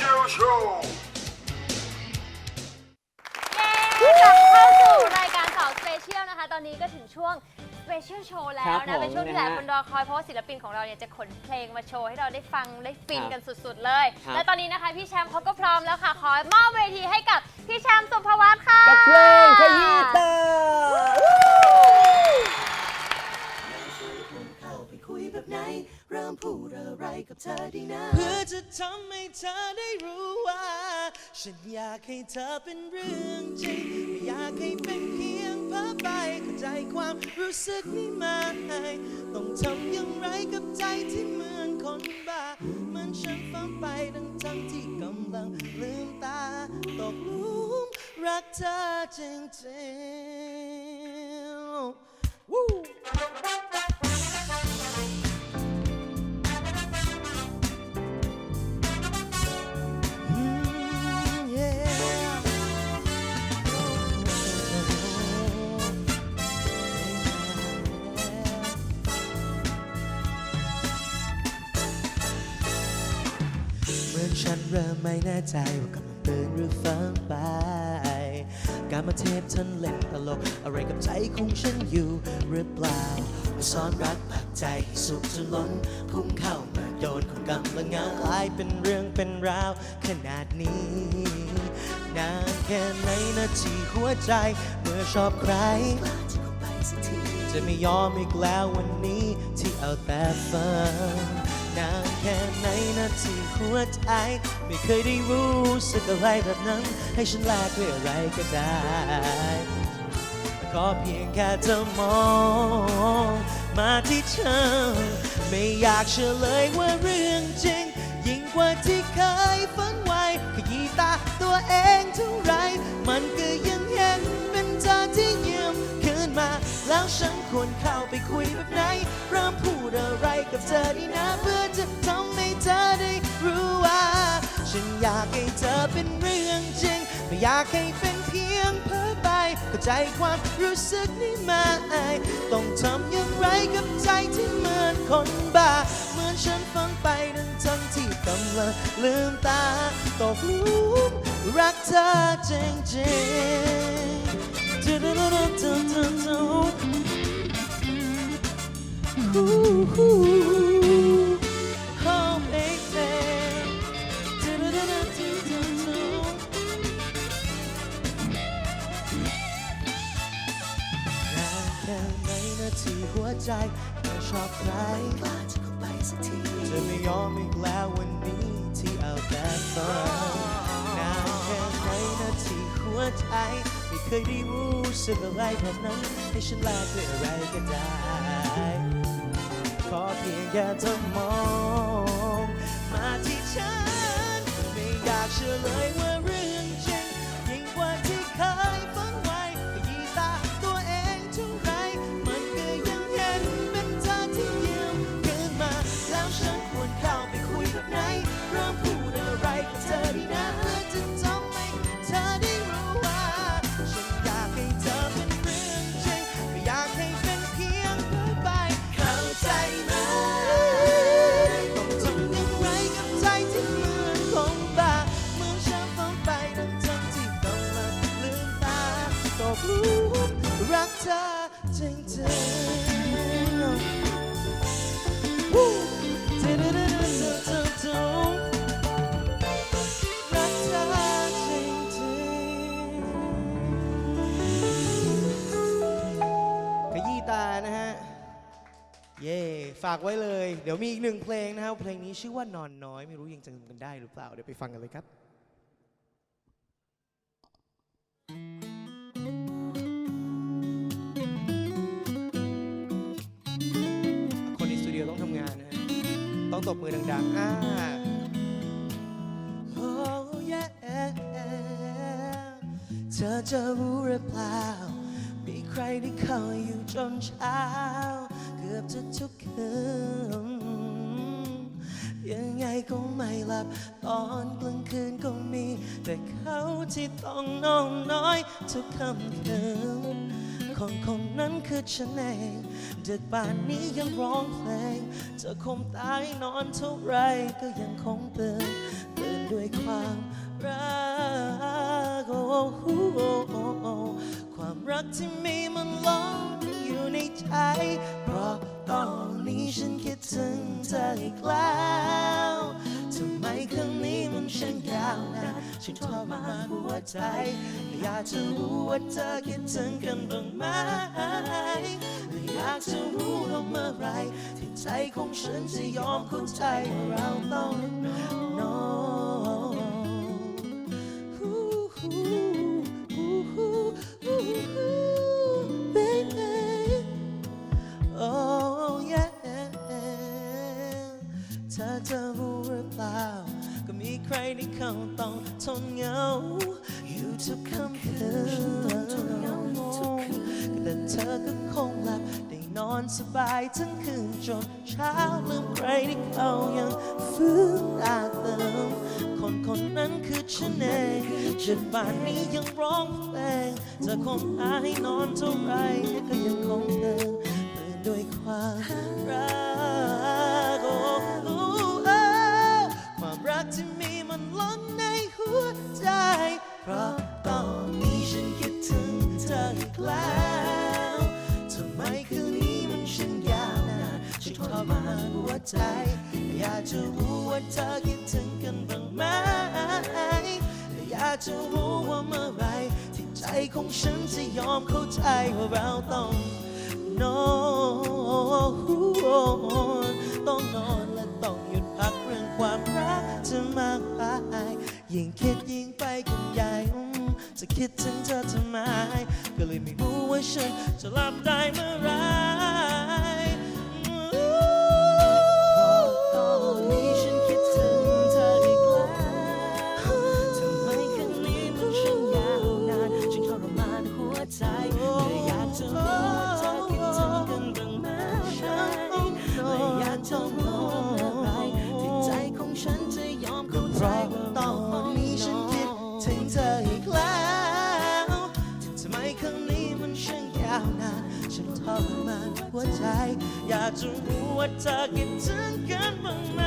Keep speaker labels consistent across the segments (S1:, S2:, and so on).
S1: Special Show
S2: เย้กลับเข้าสู่รายการสาวสเปเชียลนะคะ ตอนนี้ก็ถึงช่วงสเปเชียลโชว์แล้
S3: ครั
S2: ว
S3: บ
S2: นะเป็นช่วงที่ห
S3: ผม
S2: ลาย
S3: นะฮะ
S2: คนรอคอย เพราะว่าศิลปินของเราเนี่ยจะขนเพลงมาโชว์ให้เราได้ฟังได้ฟิน
S3: ครับ
S2: กันสุดๆเลย
S3: ครับ
S2: และตอนนี้นะคะพี่แชมป์เขาก็พร้อมแล้วค่ะ ขอมอบเวทีให้กับพี่แชมป์สุภวัฒน์ค่ะ
S3: กับเพลงขยี้ตา
S4: เข้า เริ่มพูดอะไรกับเธอดีนะ
S5: เพื่อจะทำให้เธอได้รู้ว่า ฉันอยากให้เธอเป็นเรื่องจริงไม่อยากให้เป็นเพียงเพ้อไปเข้าใจความรู้สึกนี้ไหมต้องทำอย่างไรกับใจที่เหมือนคนบ้าเหมันฉันฝันไปทั้งทั้งที่กำลังลืมตาตกหลุมรักเธอจริงๆวู้ ฉันเริ่มไม่แน่ใจว่ากำลังตื่นหรือฝันไป การมาเทปฉันเล่นตลก อะไรกับใจของฉันอยู่หรือเปล่ามาซ่อนรักผักใจสุขจนล้นพุ่งเข้ามาโดนของกำลังงากลายเป็นเรื่องเป็นราวขนาดนี้นานแค่ไหนนาทีหัวใจเมื่อชอบใคร จะไม่ยอมอีกแล้ววันนี้ที่เอาแต่ฝัน นานแค่ไหนนาทีหัวใจ ไม่เคยได้รู้สึกอะไรแบบนั้น ให้ฉันแลกด้วยอะไรก็ได้ ขอเพียงแค่เธอมอง มาที่ฉันไม่อยากเชื่อเลยว่าเรื่องจริง ยิ่งกว่าที่เคยฝันไว้ขยี้ตาตัวเองเท่าไร มันก็ยังเห็นเป็นเธอที่เยี่ยมขึ้นมา แล้วฉันควรเข้าไปคุยแบบไหนเริ่มพูดอะ กับเธอดีนะเพื่อจะทำให้เธอได้รู้ว่า ฉันอยากให้เธอเป็นเรื่องจริง ไม่อยากให้เป็นเพียงเพ้อไปเข้าใจความรู้สึกนี้ไหมต้องทำอย่างไรกับใจที่เหมือนคนบ้า เหมือนฉันฟังไปทั้งทั้งที่กำลังลืมตาตกหลุมรักเธอจริงๆ นั้นให้ฉันแลกด้วยอะไรก็ได้ ขอเพียงแค่เธอมอง มาที่ฉัน ไม่อยากเชื่อเลยว่าเรื่อง เย่ฝากไว้เลย เดี๋ยวมีอีกหนึ่งเพลงนะครับ เพลงนี้ชื่อว่านอนน้อย ไม่รู้ยังจำกันได้หรือเปล่า เดี๋ยวไปฟังกันเลยครับคนในสตูดิโอต้องทำงานนะฮะต้องตบมือดังๆอ่า Oh yeah เธอจะรู้หรือเปล่า มีใครที่คอยอยู่จนเช้า จะทุกคืนยังไงก็ไม่หลับ ตอนกลางคืนก็มี แต่เขาที่ต้องนอนน้อย ทุกค่ำคืนคนคนนั้นคือฉันเองดึกป่านนี้ยังร้องเพลงจะคมตายนอนเท่าไรก็ยังคงตื่นตื่นด้วยความรักโอ้โหความรักที่มีมันล้องอยู่ในใจเพราะ ตอนนี้ฉันคิดถึงเธออีกแล้วทำไมครั้งนี้มันช่างยาวนานฉันทรมานหัวใจ อยากจะรู้ว่าเธอคิดถึงกันบ้างไหมอยากจะรู้ว่าเมื่อไรที่ใจของฉันจะยอมเข้าใจว่าเราต้อง ครที่เขาต้องทนเหงา อยู่ทุกค่ำคืนแต่เธอก็คงหลับได้นอนสบายทั้งคืนจนเช้าลืมใครที่เขายังฟื้นตาเติมคนคนนั้นคือฉันเองจนป่านนี้ยังร้องเพลงเธอคงหาให้นอนเท่าไรก็ยังคงเดินตื่นด้วยความรัก ใจ อยากจะรู้ว่าเธอคิดถึงกันบ้างไหม อยากจะรู้ว่าเมื่อไรที่ใจของฉันจะยอมเข้าใจว่าเราต้องนอนต้องนอนและต้องหยุดพักเรื่องความรักจะมากไปยิ่งคิดยิ่งไปกันใหญ่จะคิดถึงเธอทำไม ก็เลยไม่รู้ว่าฉันจะหลับได้เมื่อไหร ฉันทรมานหัวใจ อยากจะรู้ว่าเธอคิดถึงกันบ้างไหม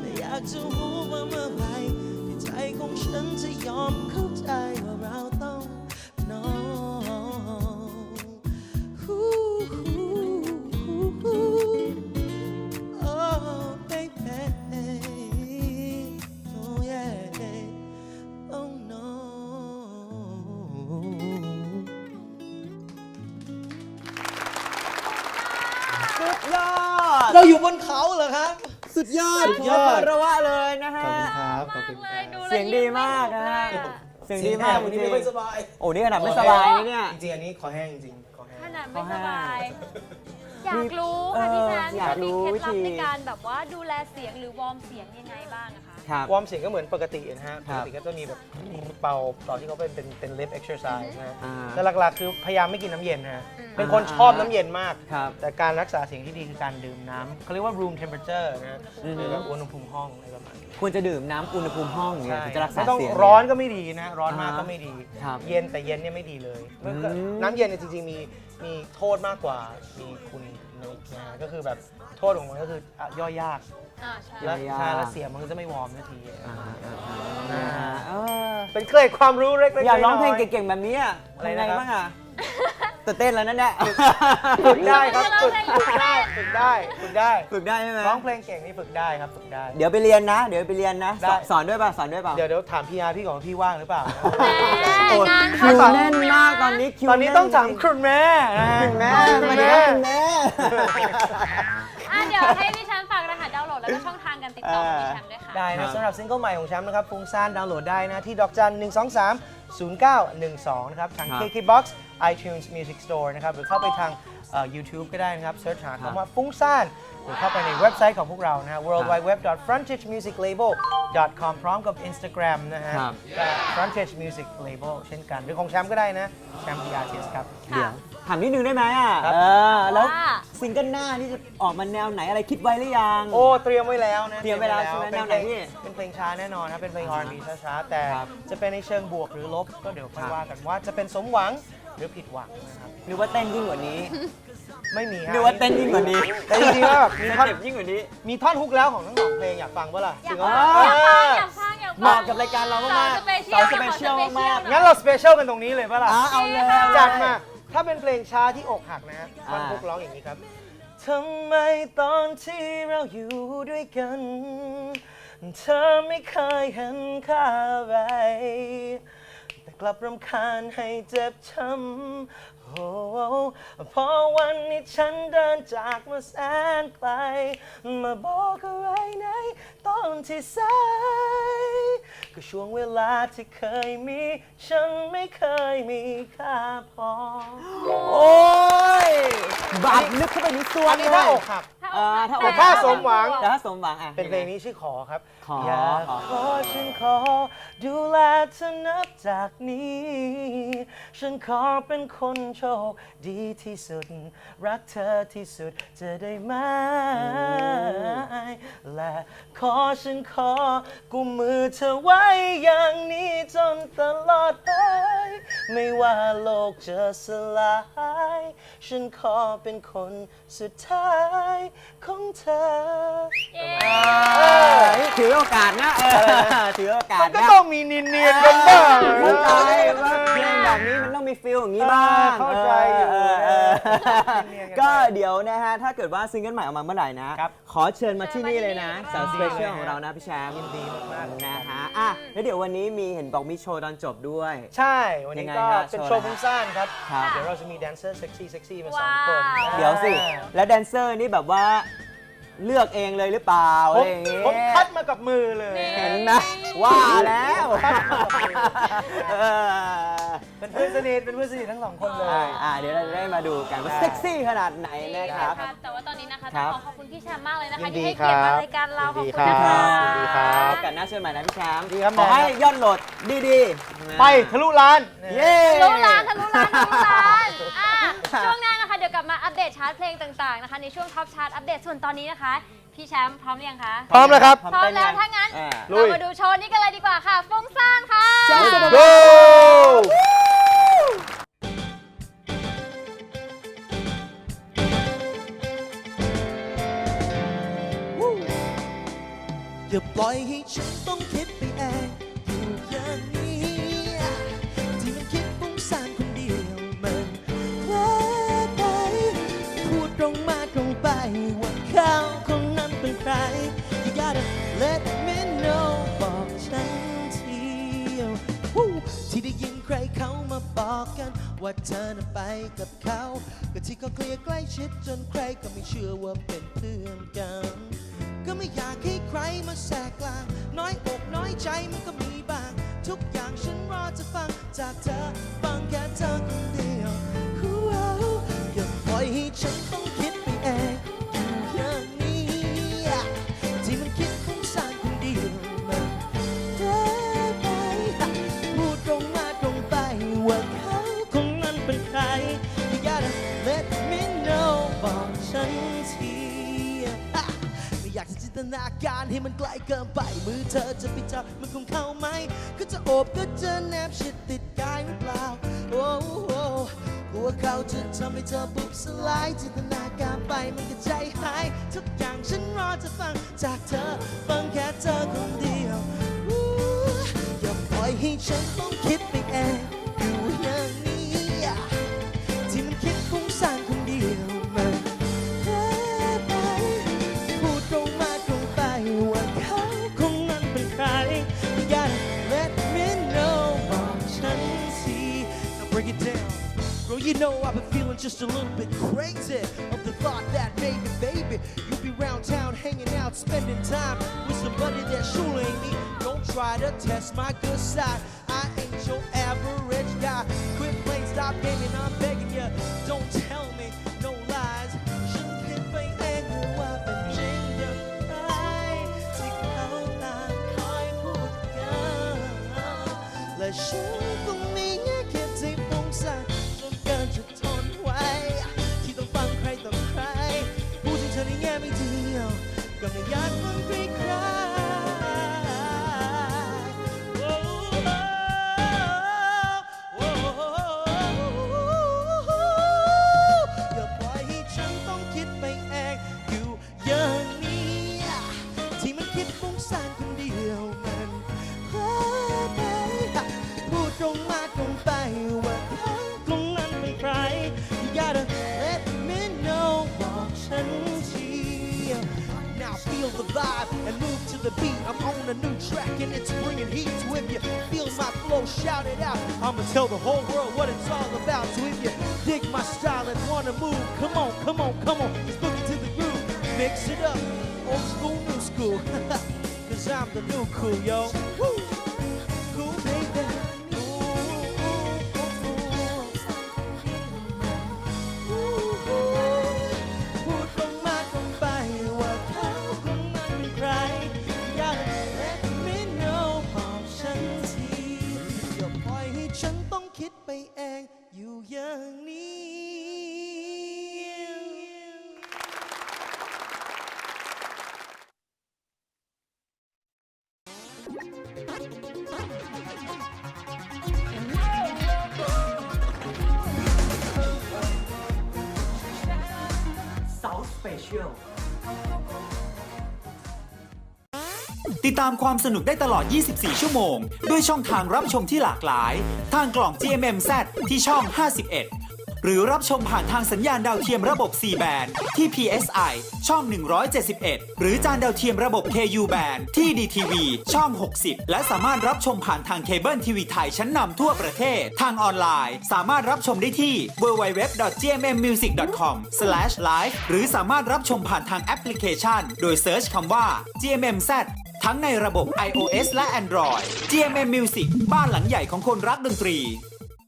S5: แต่อยากจะรู้ว่าเมื่อไหร่ใจของฉันจะยอมเข้าใจว่า
S3: ยอด
S5: เราอยู่บนเขาเหรอครับ
S3: สุดยอด
S5: สุดยอด
S3: ขคารวะเลยนะฮะ
S1: ขอบคุณครับขอบคุณ
S2: เล
S1: ค
S2: ย
S1: รับ
S2: ดูแล
S3: เสียงดีมากนะฮะเสียงดีมาก
S5: วันนี้
S3: จริ
S5: ไม่
S3: ง
S5: ค่อยสบาย
S3: โอ้นี่ขนาดไม่สบายนี่เนี่ย
S5: จริงๆอันนี้คอแห้งจริงๆคอแห้ง
S2: ขนาดไม่สบาย อยากรู้ค่ะพี่แซม
S3: อยากรู้
S2: มีเคล็ดลับ
S3: วิธี
S2: ในการแบบว่าดูแลเสียงหรือวอร์มเสียงยังไงบ้างอะคะ
S3: ครับ
S5: วอร์มเสียงก็เหมือนปกตินะฮะ
S3: ค
S5: ป
S3: รั
S5: ก
S3: บ
S5: ติก็จะมีแบบเป่าตอนที่เขาเป็นเป็นเป็น lip exercise นะฮะ
S3: อ่า
S5: แต่หลักๆคือพยายามไม่กินน้ำเย็นนะฮะ
S2: อืม
S5: เป็นคนชอบน้ำเย็นมาก
S3: ครับ
S5: แต่การรักษาเสียงที่ดีคือการดื่มน้ำเขาเรียกว่า room temperature นะฮะ
S3: อือฮึ
S5: หรือแบบอุณหภูมิห้องอะไรประมาณนี้
S3: ควรจะดื่มน้ำอุณหภูมิห้องอย่างเงี้ย
S5: ใช่
S3: ถึงจะรักษา
S5: ไม่ต้อง
S3: เสียง
S5: ร้อนก็ไม่ดีนะ ร้อนมาก
S3: อ่าฮะ
S5: ก็ไม่ดี
S3: ครับ
S5: เย็นแต่เย็นเนี่ยไม่ดีเลย
S3: อืม
S5: น้ำเย็นเนี่ยจริงๆมีมีโทษมากกว่ามีคุณ ในนะฮะก็คือแบบโทษของมันก็คืออะย่อยยาก
S2: อ่าใช่
S5: และ
S3: ย่อยยาก
S5: ใช่แล้วเสียงมันก็จะไม่วอร์มนาที
S3: อ่าอ่าอ่าอ่าเออ
S5: เป็นเคล็ดความรู้เล็กๆ
S3: อยากร้องเพลง
S5: น้ยๆ
S3: เก่งๆแบบนี้อะ
S5: อะไร
S3: ทำไง
S5: นะครับ
S3: บ้างอะตื่นเต้นแล้วนั่นแหละ
S5: ฝึกได้ครับฝึกฝึกได้ ฝึกได้ฝึกได้
S3: ฝึกได้ใช่ไหม
S5: ร้องเพลงเก่งนี่ฝึกได้ครับฝึกได้
S3: เดี๋ยวไปเรียนนะ เดี๋ยวไปเรียนนะ
S5: ได้
S3: สอนสอนด้วยป่ะสอนด้วยป่ะ
S5: เดี๋ยวเดี๋ยวถามพี่อาร์พี่ก่อนว่าพี่ว่างหรือเปล่า
S2: แหม
S3: โอ้
S2: งาน
S3: คิ
S2: เขา
S3: วแน่นมากตอนนี้คิว
S5: ตอนนี้ต้องถาม
S3: แคุ
S5: ณแม่นะฮะ
S3: คุณแม่
S5: คุ
S3: มา
S5: ณ
S3: ดี
S5: แม่
S3: ครับคุณแม่
S2: อะเดี๋ยวให้พี่แชมป์ฝากรหัสดาวน์โหลดแล้วก็ช่องทางการติดต่อของพี่แชมป์ด้วยค่ะ
S5: ได้
S3: ครั
S5: นะ
S3: บ
S5: สำหรับซิงเกิลใหม่ของแชมป์นะครับฟุ้งซ่านดาวน์โหลดได้นะที่ดอกจัน1 2 3 0 9 1 2 นะครับทาง
S3: ครับ
S5: KKBOX iTunes Music Store นะครับหรือเข้าไปทาง เอ่อ YouTube ก็ได้นะครับเสิร์ชหาคำว่าฟุ้งซ่าน หรือเข้าไปในเว็บไซต์ของพวกเรานะฮะ worldwideweb.frontagemusiclabel.com พร้อมกับ Instagram นะฮะ
S3: ครับ
S5: ก็ frontage music label เช่นกัน หรือของแชมป์ก็ได้นะ แชมป์ The Artist ครับ
S3: เดี๋ยวถามนิดนึงได้ไหมอะ
S5: ครับ
S3: เออแล้ว
S2: ว่า
S3: ซิงเกิลหน้านี่จะออกมาแนวไหนอะไรคิดไว้หรือยัง
S5: โอ้ เตรียมไว้แล้วนะ
S3: เตรียมไว้แล้วใช่ไหม
S5: เป็น
S3: แนวไหน
S5: เพลง
S3: พี่
S5: เป็นเพลงช้าแน่นอนนะเป็นเพลง R&B ช้าๆแต่
S3: ครับ
S5: จะเป็นในเชิงบวกหรือลบก็เดี๋ยวค่อย
S3: ครับ
S5: ว่ากันว่าจะเป็นสมหวังหรือผิดหวังนะครับ
S3: นึกว่าเต้นยิ่งกว่านี้
S5: ไม่มีฮะ
S3: นึกว่าเต้นยิ่งกว่านี้
S5: แต่จริงๆแล้วแบบมี
S3: มี
S5: ท่อน
S3: เจ็บยิ่งกว่านี้
S5: มีท่อนฮุกแล้วของทั้งสองเพลงอยากฟังปะล่ะ
S2: อยาก
S5: จริง
S2: ฟั
S5: เหรงอ
S2: อยากฟังอยากฟังอยากฟัง
S3: เหมาะกับรายการเรามากๆ
S2: สาวสเปเชียล
S3: สาวสเปเชียลมาก
S5: งั้นเราสเปเชียลกันตรงนี้เลยปะล่ะ
S3: อะเอาเลยเอาเลย
S5: จัดมาถ้าเป็นเพลงช้าที่อกหักนะฮะ
S3: อ่า
S5: มันพวกร้องอย่างนี้ครับทำไมตอนที่เราอยู่ด้วยกัน เธอไม่เคยเห็นค่าอะไร แต่กลับรำคาญให้เจ็บช้ำโอ้ พอวันนี้ฉันเดินจากมาแสนไกล มาบอกอะไรในตอนที่สายก็ช่วงเวลาที่เคยมี ฉันไม่เคยมีค่าพอ
S3: โอ้ยบาดลึกเข้าไปในตัว
S5: อัน
S3: เล
S5: นี้
S3: ย
S5: ถ้าอกหัก
S3: เออถ้า
S2: แต่
S5: ถ้าสมหวัง
S3: แต่ถ้าสมหวังอะ
S5: เป็นเพลงนี้ชื่อขอครับ
S3: ขอ
S5: อยาก
S3: ขอ
S5: ขอฉันขอ ดูแลเธอนับจากนี้ ฉันขอเป็นคนโชคดีที่สุด รักเธอที่สุดจะได้ไหมและขอฉันขอกุมมือเธอไว้อย่างนี้จนตลอดไป ไม่ว่าโลกจะสลาย ฉันขอเป็นคนสุดท้ายของเธอ
S2: เย้
S3: เออนี่ถือโอกาสนะเออถือโอกาส
S5: มันก็
S3: นะ
S5: ต้องมีเนียนๆกันบ้าง
S3: เข้าใจว่าเพลงแบบนี้มันต้องมีฟิลอย่างนี้บ้าง
S5: เออเข้าใจอยู่
S3: เออเออ
S5: เนียนๆกันไป
S3: ก็เดี๋ยวนะฮะ ถ้าเกิดว่าซิงเกิลใหม่ออกมาเมื่อไหร่นะ
S5: ครับ
S3: ขอเชิญมาที่นี่เลยนะ
S2: เชิ
S3: สาว
S2: ญ
S3: ส
S2: มา
S3: เป
S2: ที่นี่
S3: เชียลของเรานะพี่แชมป์
S5: ยินดีมากๆ
S3: นะฮะอะแล้วเดี๋ยววันนี้มีเห็นบอกมีโชว์ตอนจบด้วย
S5: ใช่ วันนี้
S3: ยังไง
S5: ก็
S3: ฮะ
S5: เป็น
S3: โช
S5: โช
S3: ว์
S5: ว์
S3: อะไร
S5: ฟุ้งซ่านครับ
S3: ครับ
S5: เดี๋ยวเราจะมีแดนเซอร์เซ็กซี่เซ็กซี่มาสอง
S2: ว้าว
S5: คน
S3: เดี๋ยวสิ แล้วแดนเซอร์นี่แบบว่าเลือกเองเลยหรือเปล่าอะ
S5: ผ
S3: ไร
S5: ม
S3: อย่างงี้
S5: ผมคัดมากับมือเลย
S3: เห็นนะว่าแล้ว เออ
S5: เป็นเพื่อนสนิทเป็นเพื่อนสนิททั้งสองคนเลย
S3: อ่าอ่าเดี๋ยวเราจะได้มาดูกันว่า
S5: ได้
S3: เซ็กซี่ขนาดไหนนะครับ
S2: ค่ะแต่ว่าตอนนี้นะคะ
S3: ค
S2: ต้
S3: รั
S2: อง
S3: บ
S2: ขอขอบคุณพี่แชมป์มากเลยนะคะ
S5: ยินดี
S2: ที่ให้เกียรติ
S5: ครั
S2: มา
S5: บ
S2: รายการเราขอบ
S5: ยิ
S2: คุณ
S5: นดี
S2: นะ
S5: ครั
S2: คะ
S5: บยินดีครับ
S3: โอกาสหน้าเชิญใหม่นะพี่แชมป์
S5: ดีครับ
S3: ขอให้
S5: แมนครับ
S3: ยอดโหลดดีๆ
S5: ไปทะลุล้าน
S3: เย้
S2: ทะลุล้านทะลุล้านทะลุล้านอะช่วงหน้านะคะเดี๋ยวกลับมาอัปเดตชาร์ตเพลงต่างๆนะคะในช่วงท็อปชาร์ตอัปเดตส่วนตอนนี้นะคะพี่แชมป์พร้อมหรือยังคะ
S5: พร้อมแล้วครับ
S2: พร้อมแล้ว ถ้างั้น
S3: อ่า
S5: ลุ
S2: เรา
S5: ย
S2: มาดูโชว์นี้กันเลยดีกว่าค่ะฟุ้งซ่านค่ะ
S3: แชม ป
S5: ล่อยให้ฉันต้องคิดไปเองอยู่อย่างนี้ที่มันคิดฟุ้งซ่านคนเดียวมันเพลอไปพูดตรงมาตรงไปว่าเขาคนนั้นเป็นใคร You gotta let me know บอกฉันทีวู้ที่ได้ยินใครเขามาบอกกัน ว่าเธอน่ะไปกับเขาก็ที่เขาเคลียร์ใกล้ชิดจนใครก็ไม่เชื่อว่าเป็นเพื่อนกัน ก็ไม่อยากให้ใครมาแทรกกลาง น้อยอกน้อยใจมันก็มีบ้าง ทุกอย่างฉันรอจะฟังจากเธอฟังแค่เธอคนเดียว อย่าปล่อยให้ฉัน ให้มันไกลเกินไป มือเธอจะไปจับมันคงเข้าไหม ก็จะโอบก็จะแนบชิดติดกายหรือเปล่า โอ้โหกลัวเขาจะทำให้เธอบุบสลายจินตนาการไปมันก็ใจหาย ทุกอย่างฉันรอจะฟังจากเธอ ฟังแค่เธอคนเดียวอู้อย่าปล่อยให้ฉันต้อง you know I've been feeling just a little bit crazy of the thought that maybe, baby, you'll be round town hanging out, spending time with somebody that surely ain't me. Don't try to test my good side. I ain't your average guy. Quit playing, stop gaming, ก็ it's bringing heat. So if you feel my flow, shout it out. I'ma tell the whole world what it's all about. So if you dig my style and wanna move, come on, come on, come on. Let's look into the groove. Mix it up. Old school, new school. Cause I'm the new cool, yo. Woo!
S1: ตามความสนุกได้ตลอด 24 ชั่วโมง ด้วยช่องทางรับชมที่หลากหลาย ทางกล่อง GMMZ ที่ช่อง 51 หรือรับชมผ่านทางสัญญาณดาวเทียมระบบ C band ที่ PSI ช่อง 171 หรือจานดาวเทียมระบบ KU band ที่ DTV ช่อง 60 และสามารถรับชมผ่านทางเคเบิลทีวีไทยชั้นนำทั่วประเทศ ทางออนไลน์ สามารถรับชมได้ที่ www.gmmmusic.com/live หรือสามารถรับชมผ่านทางแอปพลิเคชัน โดยเซิร์ชคำว่า GMMZ ทั้งในระบบ iOS และ Android GMM Music บ้านหลังใหญ่ของคนรักดนตรี